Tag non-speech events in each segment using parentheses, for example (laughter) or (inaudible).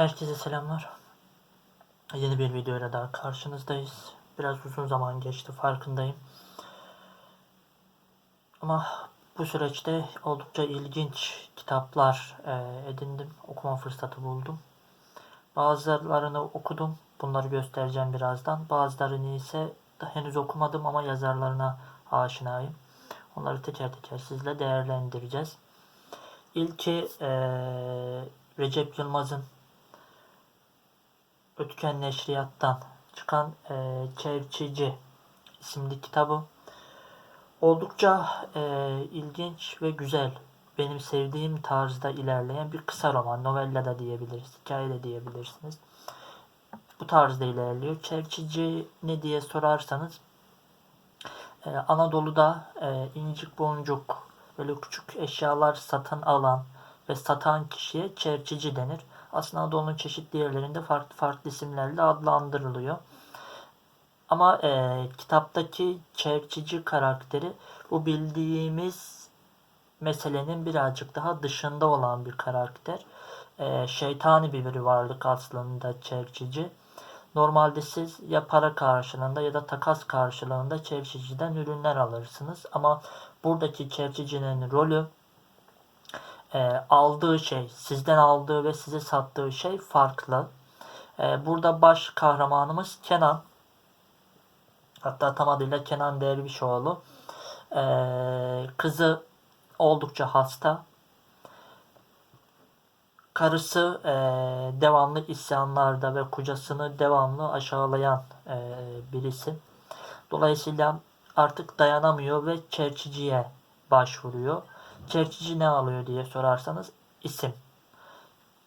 Herkese selamlar. Yeni bir videoyla daha karşınızdayız. Biraz uzun zaman geçti farkındayım. Ama bu süreçte oldukça ilginç kitaplar e, edindim. Okuma fırsatı buldum. Bazılarını okudum. Bunları göstereceğim birazdan. Bazılarını ise henüz okumadım ama yazarlarına aşinayım. Onları teker teker sizle değerlendireceğiz. İlki e, Recep Yılmaz'ın Ötken Neşriyat'tan çıkan e, Çevçici isimli kitabı. Oldukça e, ilginç ve güzel. Benim sevdiğim tarzda ilerleyen bir kısa roman. Novella da diyebiliriz. Hikaye de diyebilirsiniz. Bu tarzda ilerliyor. Çevçici ne diye sorarsanız e, Anadolu'da e, incik boncuk böyle küçük eşyalar satın alan ve satan kişiye çerçici denir. Aslında Anadolu'nun çeşitli yerlerinde farklı farklı isimlerle adlandırılıyor. Ama e, kitaptaki çerçici karakteri bu bildiğimiz meselenin birazcık daha dışında olan bir karakter. E, şeytani bir varlık aslında çerçici. Normalde siz ya para karşılığında ya da takas karşılığında çerçiciden ürünler alırsınız. Ama buradaki çerçicinin rolü e, aldığı şey, sizden aldığı ve size sattığı şey farklı. E, burada baş kahramanımız Kenan. Hatta tam adıyla Kenan Dervişoğlu. E, kızı oldukça hasta. Karısı e, devamlı isyanlarda ve kocasını devamlı aşağılayan e, birisi. Dolayısıyla artık dayanamıyor ve çerçiciye başvuruyor. Çerçici ne alıyor diye sorarsanız isim.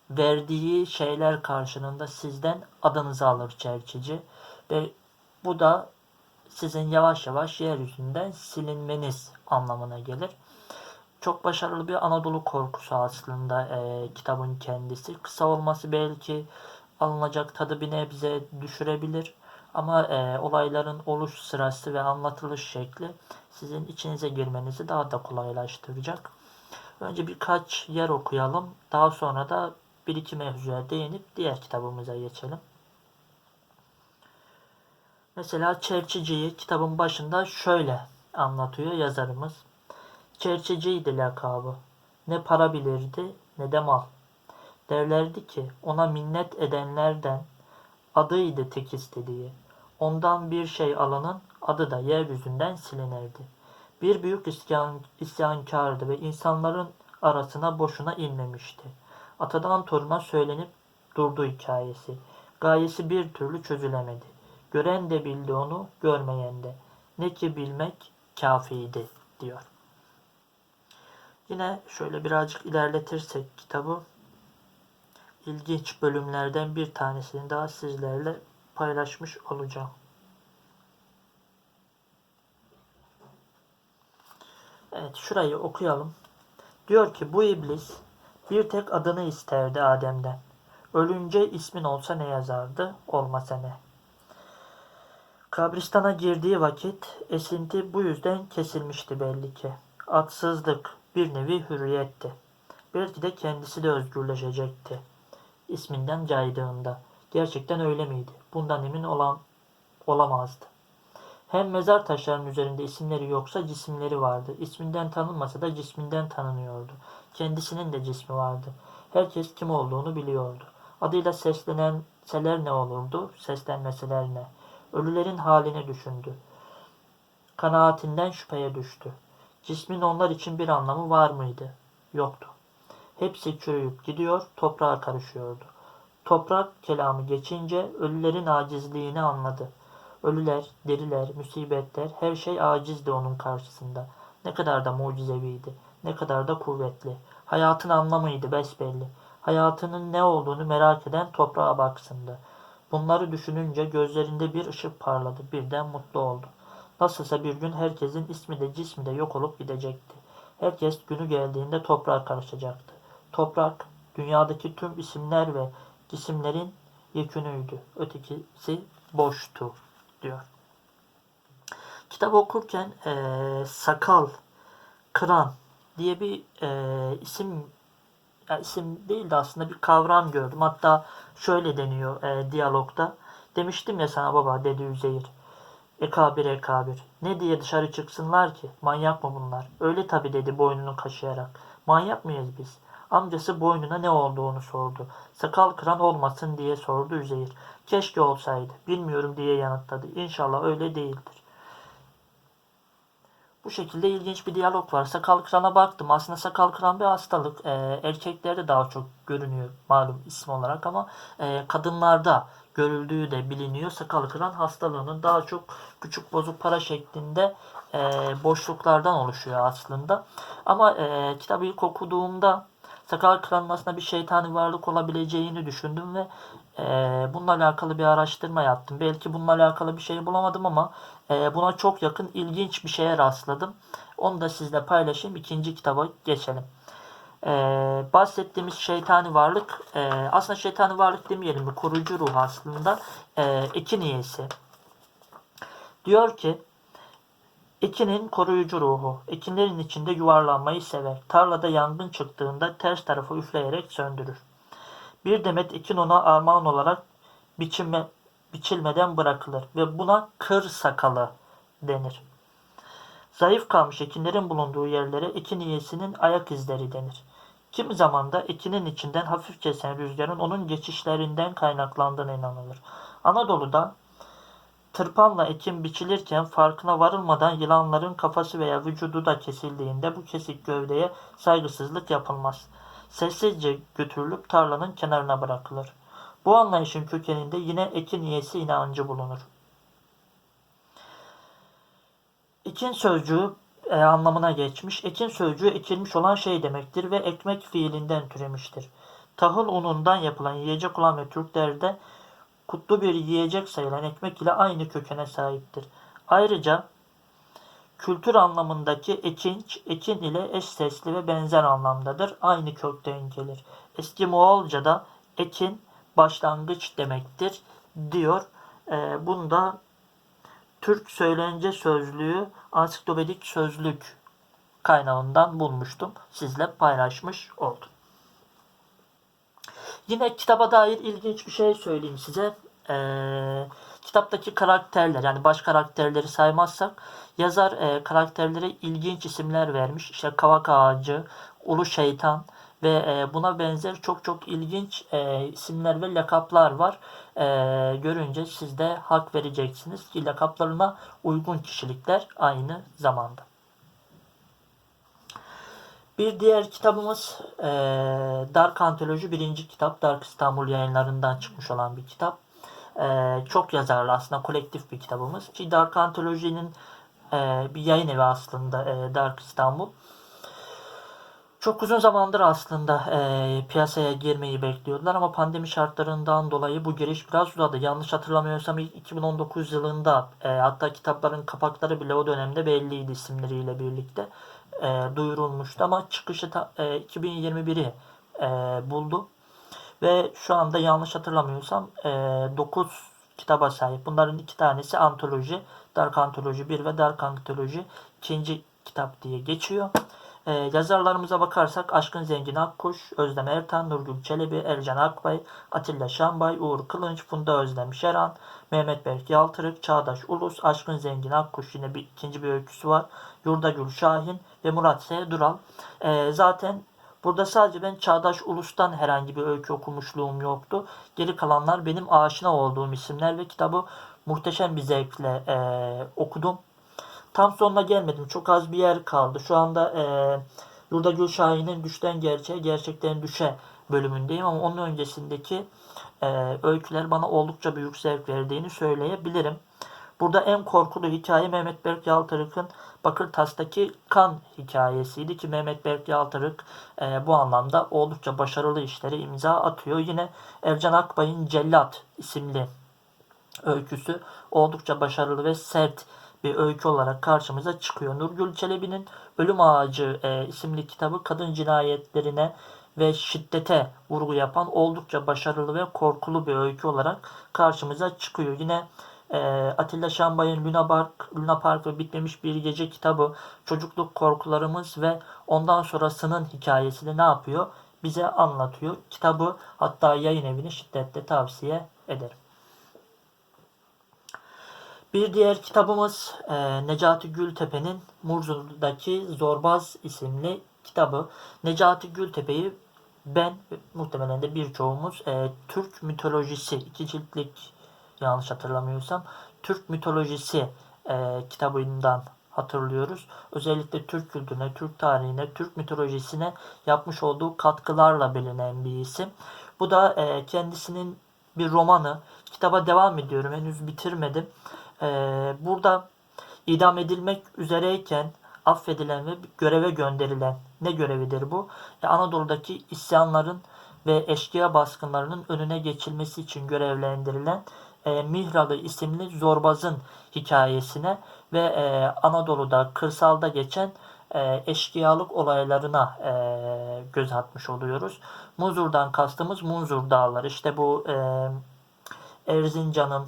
Verdiği şeyler karşılığında sizden adınızı alır çerçici ve bu da sizin yavaş yavaş yeryüzünden silinmeniz anlamına gelir. Çok başarılı bir Anadolu korkusu aslında e, kitabın kendisi. Kısa olması belki alınacak tadı bir nebze düşürebilir. Ama e, olayların oluş sırası ve anlatılış şekli sizin içinize girmenizi daha da kolaylaştıracak. Önce birkaç yer okuyalım. Daha sonra da bir iki mevzuya değinip diğer kitabımıza geçelim. Mesela Çerçici'yi kitabın başında şöyle anlatıyor yazarımız. Çerçiciydi lakabı. Ne para bilirdi ne de mal. Derlerdi ki ona minnet edenlerden adıydı tek istediği. Ondan bir şey alanın adı da yeryüzünden silinirdi. Bir büyük isyan, isyankardı ve insanların arasına boşuna inmemişti. Atadan toruna söylenip durdu hikayesi. Gayesi bir türlü çözülemedi. Gören de bildi onu, görmeyen de. Ne ki bilmek kafiydi diyor. Yine şöyle birazcık ilerletirsek kitabı ilginç bölümlerden bir tanesini daha sizlerle paylaşmış olacağım. Evet şurayı okuyalım. Diyor ki bu iblis bir tek adını isterdi Adem'den. Ölünce ismin olsa ne yazardı, olmasa ne. Kabristana girdiği vakit esinti bu yüzden kesilmişti belli ki. Atsızlık bir nevi hürriyetti. Belki de kendisi de özgürleşecekti. İsminden caydığında. Gerçekten öyle miydi? Bundan emin olan olamazdı. Hem mezar taşlarının üzerinde isimleri yoksa cisimleri vardı. İsminden tanınmasa da cisminden tanınıyordu. Kendisinin de cismi vardı. Herkes kim olduğunu biliyordu. Adıyla seslenenseler ne olurdu, seslenmeseler ne? Ölülerin halini düşündü. Kanaatinden şüpheye düştü. Cismin onlar için bir anlamı var mıydı? Yoktu. Hepsi çürüyüp gidiyor, toprağa karışıyordu. Toprak kelamı geçince ölülerin acizliğini anladı. Ölüler, deriler, musibetler her şey acizdi onun karşısında. Ne kadar da mucizeviydi, ne kadar da kuvvetli. Hayatın anlamıydı besbelli. Hayatının ne olduğunu merak eden toprağa baksındı. Bunları düşününce gözlerinde bir ışık parladı. Birden mutlu oldu. Nasılsa bir gün herkesin ismi de cismi de yok olup gidecekti. Herkes günü geldiğinde toprağa karışacaktı. Toprak, dünyadaki tüm isimler ve cisimlerin yekünüydü. Ötekisi boştu diyor. Kitap okurken e, sakal, kıran diye bir e, isim yani isim değil de aslında bir kavram gördüm. Hatta şöyle deniyor e, diyalogda. Demiştim ya sana baba dedi Üzeyir. Ekabir ekabir. Ne diye dışarı çıksınlar ki? Manyak mı bunlar? Öyle tabi dedi boynunu kaşıyarak. Manyak mıyız biz? Amcası boynuna ne olduğunu sordu. Sakal kıran olmasın diye sordu Üzeyir. Keşke olsaydı. Bilmiyorum diye yanıtladı. İnşallah öyle değildir. Bu şekilde ilginç bir diyalog var. Sakal kırana baktım. Aslında sakal kıran bir hastalık. Ee, erkeklerde daha çok görünüyor malum isim olarak ama e, kadınlarda görüldüğü de biliniyor. Sakal kıran hastalığının daha çok küçük bozuk para şeklinde e, boşluklardan oluşuyor aslında. Ama e, kitabı ilk okuduğumda sakal kıranın aslında bir şeytani varlık olabileceğini düşündüm ve e, bununla alakalı bir araştırma yaptım. Belki bununla alakalı bir şey bulamadım ama e, buna çok yakın ilginç bir şeye rastladım. Onu da sizle paylaşayım. İkinci kitaba geçelim. E, bahsettiğimiz şeytani varlık e, aslında şeytani varlık demeyelim bir koruyucu ruh aslında e, iki niyesi. Diyor ki Ekinin koruyucu ruhu. Ekinlerin içinde yuvarlanmayı sever. Tarlada yangın çıktığında ters tarafı üfleyerek söndürür. Bir demet ekin ona armağan olarak biçilme, biçilmeden bırakılır ve buna kır sakalı denir. Zayıf kalmış ekinlerin bulunduğu yerlere ekin iyesinin ayak izleri denir. Kimi zaman da ekinin içinden hafif kesen rüzgarın onun geçişlerinden kaynaklandığına inanılır. Anadolu'da Tırpanla ekin biçilirken farkına varılmadan yılanların kafası veya vücudu da kesildiğinde bu kesik gövdeye saygısızlık yapılmaz. Sessizce götürülüp tarlanın kenarına bırakılır. Bu anlayışın kökeninde yine ekin iyesi inancı bulunur. Ekin sözcüğü e, anlamına geçmiş. Ekin sözcüğü ekilmiş olan şey demektir ve ekmek fiilinden türemiştir. Tahıl unundan yapılan yiyecek olan ve Türklerde kutlu bir yiyecek sayılan ekmek ile aynı kökene sahiptir. Ayrıca kültür anlamındaki ekinç, ekin ile eş sesli ve benzer anlamdadır. Aynı kökten gelir. Eski Moğolca'da ekin başlangıç demektir diyor. E, bunda Türk söylence sözlüğü ansiklopedik sözlük kaynağından bulmuştum. Sizle paylaşmış oldum. Yine kitaba dair ilginç bir şey söyleyeyim size. Ee, kitaptaki karakterler yani baş karakterleri saymazsak yazar e, karakterlere ilginç isimler vermiş. İşte kavak ağacı, ulu şeytan ve e, buna benzer çok çok ilginç e, isimler ve lakaplar var. E, görünce siz de hak vereceksiniz ki lakaplarına uygun kişilikler aynı zamanda. Bir diğer kitabımız e, Dark Antoloji birinci kitap. Dark İstanbul yayınlarından çıkmış olan bir kitap. E, çok yazarlı aslında kolektif bir kitabımız. Ki Dark Antoloji'nin e, bir yayın evi aslında e, Dark İstanbul. Çok uzun zamandır aslında e, piyasaya girmeyi bekliyorlar ama pandemi şartlarından dolayı bu giriş biraz uzadı. Yanlış hatırlamıyorsam 2019 yılında e, hatta kitapların kapakları bile o dönemde belliydi isimleriyle birlikte e, duyurulmuştu ama çıkışı ta, e, 2021'i e, buldu. Ve şu anda yanlış hatırlamıyorsam e, 9 kitaba sahip. Bunların iki tanesi antoloji. Dark Antoloji 1 ve Dark Antoloji 2. kitap diye geçiyor. Ee, yazarlarımıza bakarsak Aşkın Zengin Akkuş, Özlem Ertan, Nurgül Çelebi, Ercan Akbay, Atilla Şambay, Uğur Kılınç, Funda Özlem Şeran, Mehmet Berk Yaltırık, Çağdaş Ulus, Aşkın Zengin Akkuş yine bir ikinci bir öyküsü var. Yurda Gül Şahin ve Murat S. Dural. Ee, zaten Burada sadece ben Çağdaş Ulus'tan herhangi bir öykü okumuşluğum yoktu. Geri kalanlar benim aşina olduğum isimler ve kitabı muhteşem bir zevkle e, okudum. Tam sonuna gelmedim. Çok az bir yer kaldı. Şu anda e, Yurda Gül Şahin'in Düşten Gerçeğe, Gerçekten Düşe bölümündeyim ama onun öncesindeki e, öyküler bana oldukça büyük zevk verdiğini söyleyebilirim. Burada en korkulu hikaye Mehmet Berk Yaltırık'ın Bakırtas'taki kan hikayesiydi ki Mehmet Berk Yaltırık e, bu anlamda oldukça başarılı işlere imza atıyor. Yine Ercan Akbay'ın Cellat isimli öyküsü oldukça başarılı ve sert bir öykü olarak karşımıza çıkıyor. Nurgül Çelebi'nin Ölüm Ağacı e, isimli kitabı kadın cinayetlerine ve şiddete vurgu yapan oldukça başarılı ve korkulu bir öykü olarak karşımıza çıkıyor. Yine e, Atilla Şambay'ın Luna Park, Luna Park ve Bitmemiş Bir Gece kitabı çocukluk korkularımız ve ondan sonrasının hikayesini ne yapıyor? bize anlatıyor. Kitabı hatta yayın evini şiddetle tavsiye ederim. Bir diğer kitabımız e, Necati Gültepe'nin Murzur'daki Zorbaz isimli kitabı. Necati Gültepe'yi ben muhtemelen de birçoğumuz e, Türk mitolojisi iki ciltlik yanlış hatırlamıyorsam Türk mitolojisi e, kitabından hatırlıyoruz. Özellikle Türk kültürüne, Türk tarihine, Türk mitolojisine yapmış olduğu katkılarla bilinen bir isim. Bu da e, kendisinin bir romanı. Kitaba devam ediyorum. Henüz bitirmedim. E, burada idam edilmek üzereyken affedilen ve göreve gönderilen ne görevidir bu? E, Anadolu'daki isyanların ve eşkıya baskınlarının önüne geçilmesi için görevlendirilen e, Mihralı isimli zorbazın hikayesine ve e, Anadolu'da kırsalda geçen e, eşkıyalık olaylarına göz atmış oluyoruz. Muzur'dan kastımız Munzur Dağları. İşte bu Erzincan'ın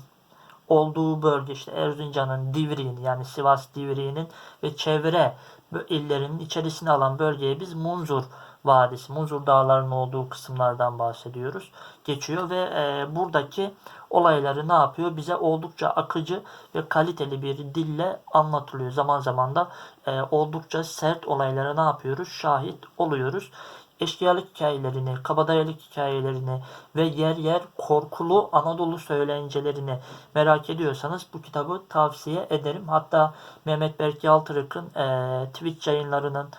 olduğu bölge işte Erzincan'ın Divriğini yani Sivas Divriği'nin ve çevre illerinin içerisine alan bölgeye biz Munzur Vadisi, Munzur Dağları'nın olduğu kısımlardan bahsediyoruz. Geçiyor ve e, buradaki olayları ne yapıyor? Bize oldukça akıcı ve kaliteli bir dille anlatılıyor. Zaman zaman da e, oldukça sert olaylara ne yapıyoruz? Şahit oluyoruz eşkıyalık hikayelerini, kabadayılık hikayelerini ve yer yer korkulu Anadolu söylencelerini merak ediyorsanız bu kitabı tavsiye ederim. Hatta Mehmet Berk Yaltırık'ın e, Twitch yayınlarının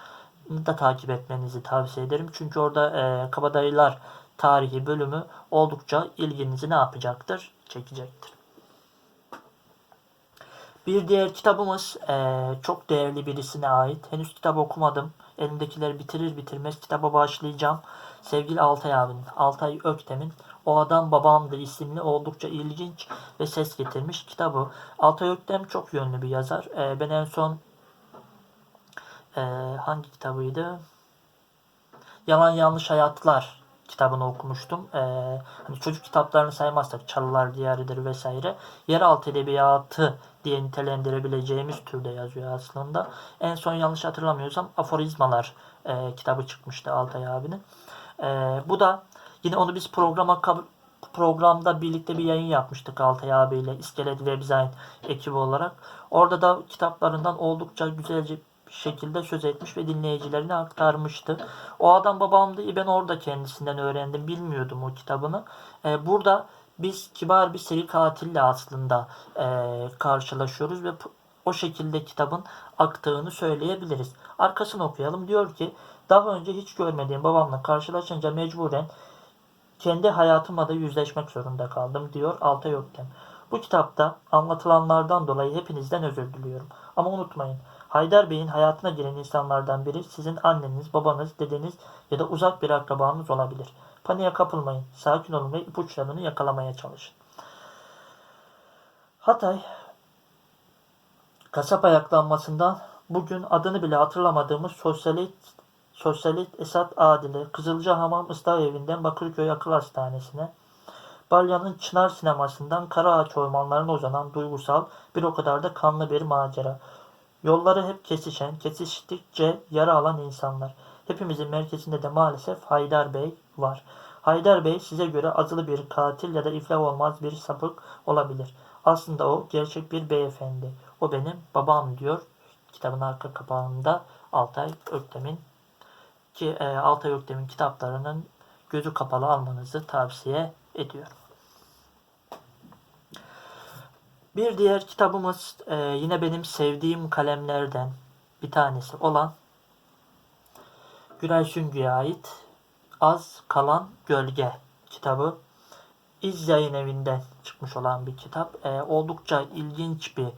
da takip etmenizi tavsiye ederim. Çünkü orada e, kabadayılar tarihi bölümü oldukça ilginizi ne yapacaktır? Çekecektir. Bir diğer kitabımız e, çok değerli birisine ait. Henüz kitap okumadım. Elimdekileri bitirir bitirmez kitaba başlayacağım. Sevgili Altay abinin, Altay Öktem'in O Adam Babamdı isimli oldukça ilginç ve ses getirmiş kitabı. Altay Öktem çok yönlü bir yazar. E, ben en son e, hangi kitabıydı? Yalan Yanlış Hayatlar kitabını okumuştum. Ee, hani çocuk kitaplarını saymazsak Çalılar Diyarı'dır vesaire. Yeraltı edebiyatı diye nitelendirebileceğimiz türde yazıyor aslında. En son yanlış hatırlamıyorsam Aforizmalar e, kitabı çıkmıştı Altay abinin. E, bu da yine onu biz programa programda birlikte bir yayın yapmıştık Altay abiyle İskelet Webdesign ekibi olarak. Orada da kitaplarından oldukça güzelce şekilde söz etmiş ve dinleyicilerine aktarmıştı. O adam babamdı. Ben orada kendisinden öğrendim. Bilmiyordum o kitabını. Ee, burada biz kibar bir seri katille aslında e, karşılaşıyoruz ve o şekilde kitabın aktığını söyleyebiliriz. Arkasını okuyalım. Diyor ki daha önce hiç görmediğim babamla karşılaşınca mecburen kendi hayatımla da yüzleşmek zorunda kaldım diyor Altay Öktem. Bu kitapta anlatılanlardan dolayı hepinizden özür diliyorum. Ama unutmayın Haydar Bey'in hayatına giren insanlardan biri sizin anneniz, babanız, dedeniz ya da uzak bir akrabanız olabilir. Paniğe kapılmayın. Sakin olun ve ipuçlarını yakalamaya çalışın. Hatay kasap ayaklanmasından bugün adını bile hatırlamadığımız sosyalist Sosyalist Esat Adile, Kızılcahamam Islah Evi'nden Bakırköy Akıl Hastanesi'ne, Balya'nın Çınar Sineması'ndan Karaağaç Ormanları'na uzanan duygusal bir o kadar da kanlı bir macera. Yolları hep kesişen, kesiştikçe yara alan insanlar. Hepimizin merkezinde de maalesef Haydar Bey var. Haydar Bey size göre azılı bir katil ya da iflah olmaz bir sapık olabilir. Aslında o gerçek bir beyefendi. O benim babam diyor kitabın arka kapağında Altay Öktem'in ki e, Altay Öktem'in kitaplarının gözü kapalı almanızı tavsiye ediyorum. Bir diğer kitabımız e, yine benim sevdiğim kalemlerden bir tanesi olan Güray Süngü'ye ait Az Kalan Gölge kitabı. İz Yayın Evi'nden çıkmış olan bir kitap. E, oldukça ilginç bir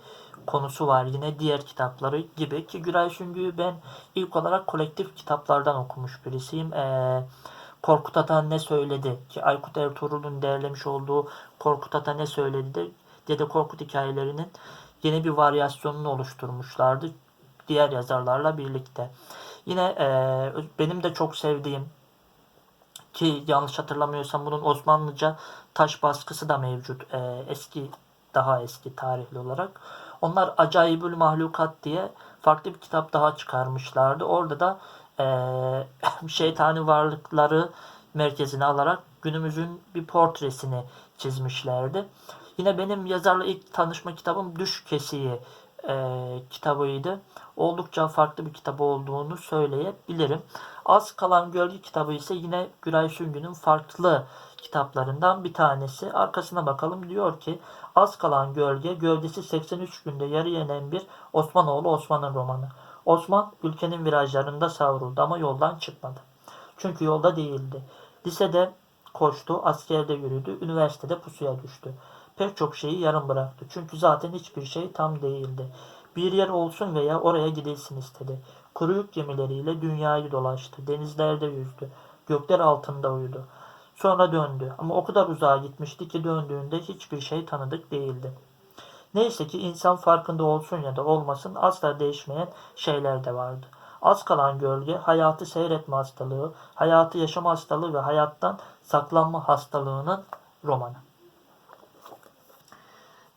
konusu var yine diğer kitapları gibi ki Güray Süngü'yü ben ilk olarak kolektif kitaplardan okumuş birisiyim. E, Korkut Atan ne söyledi ki Aykut Ertuğrul'un derlemiş olduğu Korkut Ata ne söyledi de Dede Korkut hikayelerinin yeni bir varyasyonunu oluşturmuşlardı diğer yazarlarla birlikte. Yine e, benim de çok sevdiğim ki yanlış hatırlamıyorsam bunun Osmanlıca taş baskısı da mevcut. E, eski daha eski tarihli olarak. Onlar Acayibül Mahlukat diye farklı bir kitap daha çıkarmışlardı. Orada da eee (laughs) şeytani varlıkları merkezine alarak günümüzün bir portresini çizmişlerdi. Yine benim yazarla ilk tanışma kitabım Düş Kesiği eee kitabıydı. Oldukça farklı bir kitap olduğunu söyleyebilirim. Az Kalan Gölge kitabı ise yine Güray Süngü'nün farklı kitaplarından bir tanesi. Arkasına bakalım diyor ki Az Kalan Gölge gövdesi 83 günde yarı yenen bir Osmanoğlu Osman'ın romanı. Osman ülkenin virajlarında savruldu ama yoldan çıkmadı. Çünkü yolda değildi. Lisede koştu, askerde yürüdü, üniversitede pusuya düştü. Pek çok şeyi yarım bıraktı. Çünkü zaten hiçbir şey tam değildi. Bir yer olsun veya oraya gidilsin istedi. Kuru yük gemileriyle dünyayı dolaştı. Denizlerde yüzdü. Gökler altında uyudu. Sonra döndü. Ama o kadar uzağa gitmişti ki döndüğünde hiçbir şey tanıdık değildi. Neyse ki insan farkında olsun ya da olmasın asla değişmeyen şeyler de vardı. Az kalan gölge hayatı seyretme hastalığı, hayatı yaşama hastalığı ve hayattan saklanma hastalığının romanı.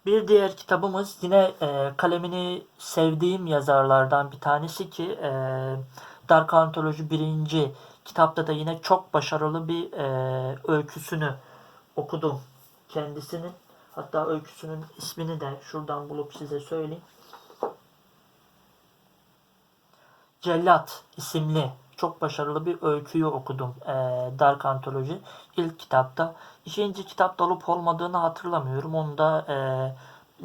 Bir diğer kitabımız yine e, kalemini sevdiğim yazarlardan bir tanesi ki e, Dark Antoloji birinci kitapta da yine çok başarılı bir e, öyküsünü okudum kendisinin. Hatta öyküsünün ismini de şuradan bulup size söyleyeyim. Cellat isimli çok başarılı bir öyküyü okudum e, Dark Antoloji ilk kitapta. İkinci kitapta olup olmadığını hatırlamıyorum. Onu da e,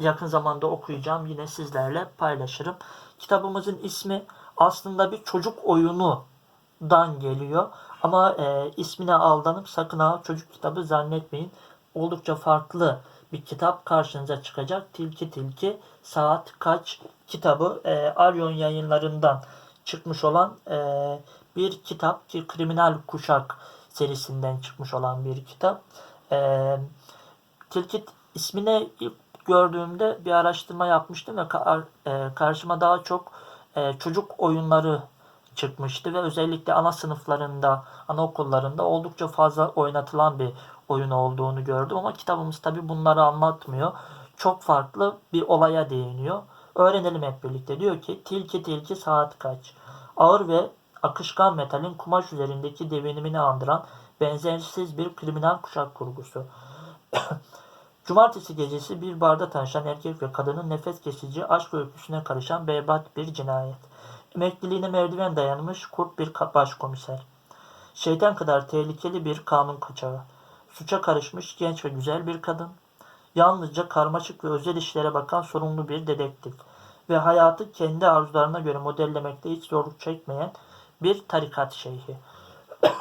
yakın zamanda okuyacağım. Yine sizlerle paylaşırım. Kitabımızın ismi aslında bir çocuk oyunundan geliyor. Ama e, ismine aldanıp sakın ha çocuk kitabı zannetmeyin. Oldukça farklı bir kitap karşınıza çıkacak. Tilki Tilki Saat Kaç kitabı e, Aryon yayınlarından çıkmış olan e, bir kitap ki Kriminal Kuşak serisinden çıkmış olan bir kitap. E, Tilki ismine gördüğümde bir araştırma yapmıştım ve ka- e, karşıma daha çok e, çocuk oyunları çıkmıştı ve özellikle ana sınıflarında, anaokullarında oldukça fazla oynatılan bir oyun olduğunu gördüm ama kitabımız tabi bunları anlatmıyor. Çok farklı bir olaya değiniyor. Öğrenelim hep birlikte. Diyor ki tilki tilki saat kaç? Ağır ve akışkan metalin kumaş üzerindeki devinimini andıran benzersiz bir kriminal kuşak kurgusu. (coughs) Cumartesi gecesi bir barda tanışan erkek ve kadının nefes kesici aşk öyküsüne karışan berbat bir cinayet. Emekliliğine merdiven dayanmış kurt bir başkomiser. Şeytan kadar tehlikeli bir kanun kaçağı. Suça karışmış genç ve güzel bir kadın. Yalnızca karmaşık ve özel işlere bakan sorumlu bir dedektif. Ve hayatı kendi arzularına göre modellemekte hiç zorluk çekmeyen bir tarikat şeyhi. (coughs)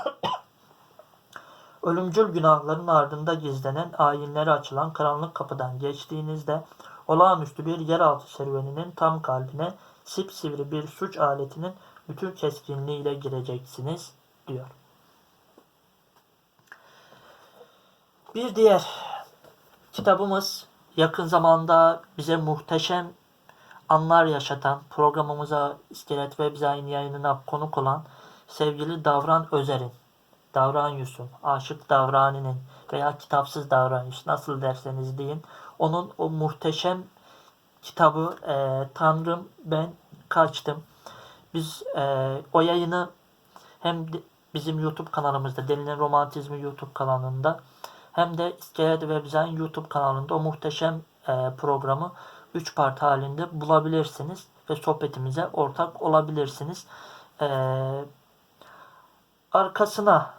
Ölümcül günahların ardında gizlenen ayinlere açılan karanlık kapıdan geçtiğinizde olağanüstü bir yeraltı serüveninin tam kalbine sipsivri bir suç aletinin bütün keskinliğiyle gireceksiniz diyor. Bir diğer kitabımız yakın zamanda bize muhteşem anlar yaşatan programımıza İskelet Web Design yayınına konuk olan sevgili Davran Özer'in Davran Yusuf, Aşık Davrani'nin veya Kitapsız Davran Yusuf nasıl derseniz deyin. Onun o muhteşem kitabı e, Tanrım Ben Kaçtım. Biz e, o yayını hem bizim YouTube kanalımızda Delinin Romantizmi YouTube kanalında hem de İskelet Web Design YouTube kanalında o muhteşem e, programı 3 part halinde bulabilirsiniz ve sohbetimize ortak olabilirsiniz. E, arkasına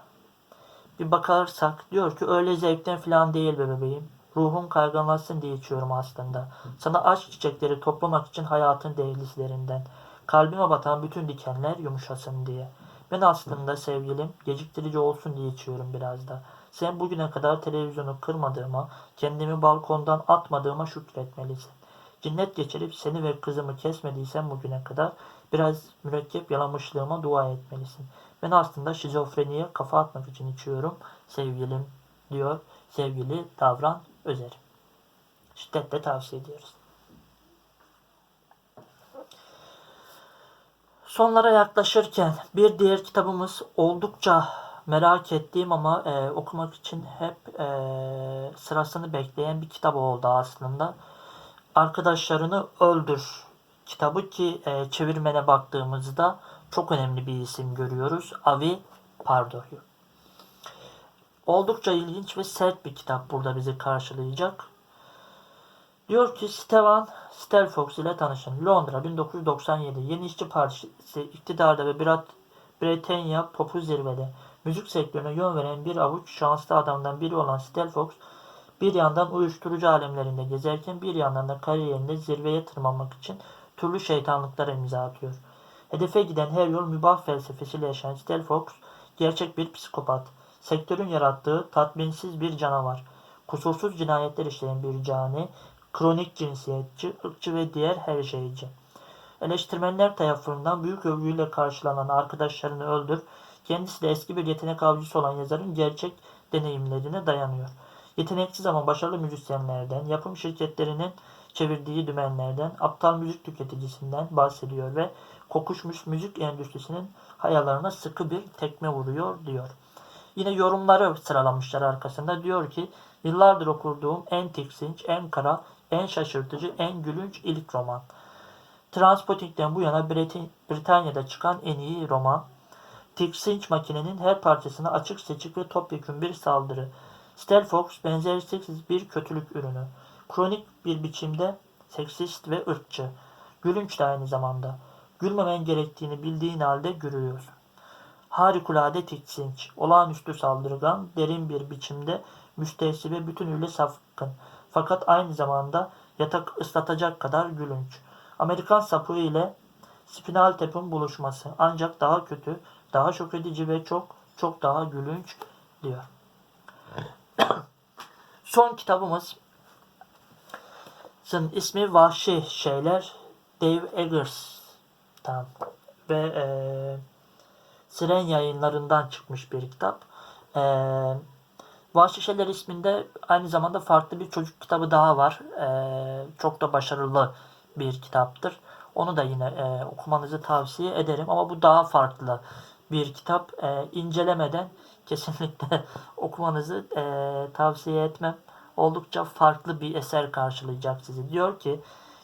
bir bakarsak diyor ki öyle zevkten falan değil be bebeğim. Ruhum kayganlaşsın diye içiyorum aslında. Sana aşk çiçekleri toplamak için hayatın değerlilerinden. Kalbime batan bütün dikenler yumuşasın diye. Ben aslında sevgilim geciktirici olsun diye içiyorum biraz da. Sen bugüne kadar televizyonu kırmadığıma, kendimi balkondan atmadığıma şükretmelisin. Cinnet geçirip seni ve kızımı kesmediysem bugüne kadar biraz mürekkep yalamışlığıma dua etmelisin. Ben aslında şizofreniye kafa atmak için içiyorum sevgilim diyor sevgili Davran Özer. Şiddetle tavsiye ediyoruz. Sonlara yaklaşırken bir diğer kitabımız oldukça merak ettiğim ama e, okumak için hep e, sırasını bekleyen bir kitap oldu aslında. Arkadaşlarını Öldür kitabı ki e, çevirmene baktığımızda çok önemli bir isim görüyoruz. Avi Pardo'yu. Oldukça ilginç ve sert bir kitap burada bizi karşılayacak. Diyor ki Stefan Stelfox ile tanışın. Londra 1997. Yeni İşçi Partisi iktidarda ve Brat Britanya popu zirvede. Müzik sektörüne yön veren bir avuç şanslı adamdan biri olan Stelfox bir yandan uyuşturucu alemlerinde gezerken bir yandan da kariyerinde zirveye tırmanmak için türlü şeytanlıklara imza atıyor. Hedefe giden her yol mübah felsefesiyle yaşayan Stelfox gerçek bir psikopat. Sektörün yarattığı tatminsiz bir canavar. Kusursuz cinayetler işleyen bir cani, kronik cinsiyetçi, ırkçı ve diğer her şeyci. Eleştirmenler tarafından büyük övgüyle karşılanan arkadaşlarını öldür, kendisi de eski bir yetenek avcısı olan yazarın gerçek deneyimlerine dayanıyor. Yeteneksiz ama başarılı müzisyenlerden, yapım şirketlerinin çevirdiği dümenlerden, aptal müzik tüketicisinden bahsediyor ve kokuşmuş müzik endüstrisinin hayallerine sıkı bir tekme vuruyor diyor. Yine yorumları sıralamışlar arkasında. Diyor ki yıllardır okuduğum en tiksinç, en kara, en şaşırtıcı, en gülünç ilk roman. Transpotting'den bu yana Brit- Britanya'da çıkan en iyi roman. Tiksinç makinenin her parçasına açık seçik ve topyekun bir saldırı. Stelfox benzersiz bir kötülük ürünü. Kronik bir biçimde seksist ve ırkçı. Gülünç de aynı zamanda. Gülmemen gerektiğini bildiğin halde gülüyorsun. Harikulade tiksinç, olağanüstü saldırgan, derin bir biçimde müstehsi ve bütünüyle sapkın. Fakat aynı zamanda yatak ıslatacak kadar gülünç. Amerikan sapığı ile Spinal Tap'ın buluşması. Ancak daha kötü, daha şok edici ve çok çok daha gülünç diyor. (coughs) Son kitabımız ismi Vahşi Şeyler Dave Eggers'tan ve eee Siren yayınlarından çıkmış bir kitap. Ee, Vahşi Şeyler isminde aynı zamanda farklı bir çocuk kitabı daha var. Ee, çok da başarılı bir kitaptır. Onu da yine e, okumanızı tavsiye ederim. Ama bu daha farklı bir kitap. E, incelemeden kesinlikle (laughs) okumanızı e, tavsiye etmem. Oldukça farklı bir eser karşılayacak sizi. Diyor ki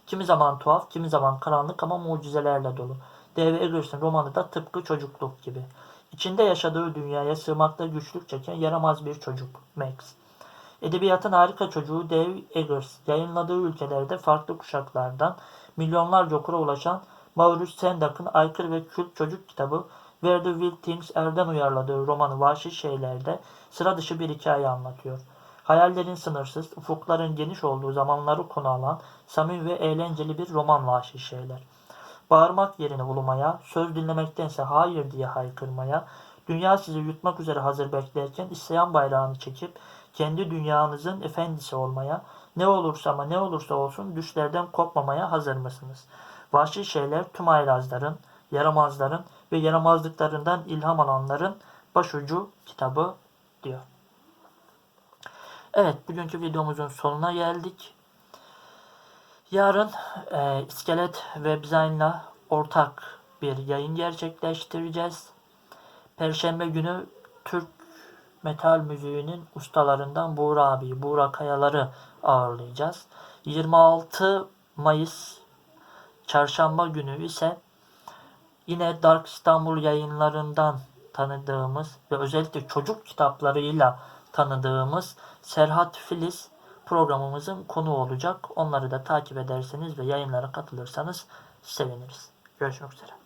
kimi zaman tuhaf, kimi zaman karanlık ama mucizelerle dolu. Dave Eggers'in romanı da tıpkı çocukluk gibi. İçinde yaşadığı dünyaya sığmakta güçlük çeken yaramaz bir çocuk, Max. Edebiyatın harika çocuğu Dave Eggers, yayınladığı ülkelerde farklı kuşaklardan milyonlarca okura ulaşan Maurice Sendak'ın aykırı ve kült çocuk kitabı Where the Wild Things Er'den uyarladığı romanı Vahşi Şeyler'de sıra dışı bir hikaye anlatıyor. Hayallerin sınırsız, ufukların geniş olduğu zamanları konu alan samimi ve eğlenceli bir roman Vahşi Şeyler. Bağırmak yerine ulumaya, söz dinlemektense hayır diye haykırmaya, dünya sizi yutmak üzere hazır beklerken isteyen bayrağını çekip kendi dünyanızın efendisi olmaya, ne olursa ama ne olursa olsun düşlerden kopmamaya hazır mısınız? Vahşi şeyler tüm aylazların, yaramazların ve yaramazlıklarından ilham alanların başucu kitabı diyor. Evet, bugünkü videomuzun sonuna geldik. Yarın e, İskelet Webzine'la ortak bir yayın gerçekleştireceğiz. Perşembe günü Türk metal müziğinin ustalarından Buğra abi, Buğra Kayalar'ı ağırlayacağız. 26 Mayıs çarşamba günü ise yine Dark İstanbul yayınlarından tanıdığımız ve özellikle çocuk kitaplarıyla tanıdığımız Serhat Filiz programımızın konu olacak. Onları da takip ederseniz ve yayınlara katılırsanız seviniriz. Görüşmek üzere.